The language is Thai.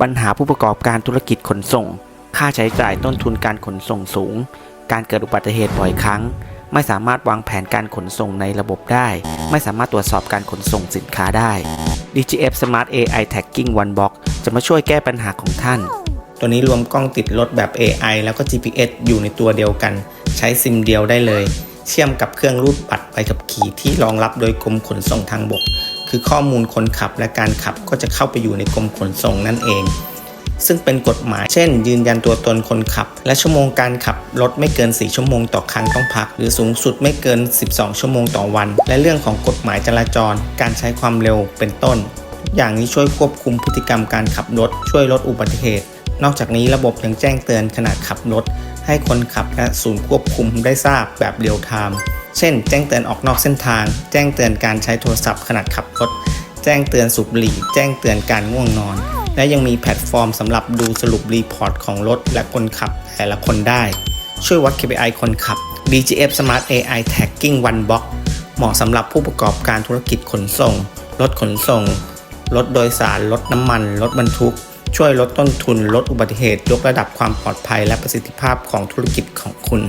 ปัญหาผู้ประกอบการธุรกิจขนส่ง ค่าใช้จ่ายต้นทุนการขนส่งสูง การเกิดอุบัติเหตุบ่อยครั้ง ไม่สามารถวางแผนการขนส่งในระบบได้ ไม่สามารถตรวจสอบการขนส่งสินค้าได้ DGF Smart AI Tagging One Box จะมาช่วยแก้ปัญหาของท่าน ตัวนี้รวมกล้องติดรถแบบ AI แล้วก็ GPS อยู่ในตัวเดียวกัน ใช้ซิมเดียวได้เลย เชื่อมกับเครื่องรูดบัตรใบขับขี่ที่รองรับโดยกรมขนส่งทางบก คือข้อมูลคนขับและการขับก็จะเข้าไปอยู่ในกรมขนส่งนั่นเอง ซึ่งเป็นกฎหมายเช่น ยืนยันตัวตนคนขับ และชั่วโมงการขับรถไม่เกิน 4 ชั่วโมงต่อครั้งต้องพัก หรือสูงสุดไม่เกิน 12 ชั่วโมงต่อวัน และเรื่องของกฎหมายจราจร การใช้ความเร็วเป็นต้นอย่างนี้ช่วยควบคุมพฤติกรรมการขับรถช่วยลดอุบัติเหตุ นอกจากนี้ระบบยังแจ้งเตือนขณะขับรถให้คนขับและศูนย์ควบคุมได้ทราบแบบเรียลไทม์ เช่น แจ้งเตือนออกนอกเส้นทาง แจ้งเตือนการใช้โทรศัพท์ขณะขับรถ แจ้งเตือนสูบบุหรี่ แจ้งเตือนการง่วงนอน และยังมีแพลตฟอร์มสำหรับดูสรุปรีพอร์ตของรถและคนขับแต่ละคนได้ ช่วยวัด KPI คนขับ DGF Smart AI Tagging One Box เหมาะสำหรับผู้ประกอบการธุรกิจขนส่ง รถขนส่ง รถโดยสาร รถน้ำมัน รถบรรทุก ช่วยลดต้นทุน ลดอุบัติเหตุ ยกระดับความปลอดภัย และประสิทธิภาพของธุรกิจของคุณ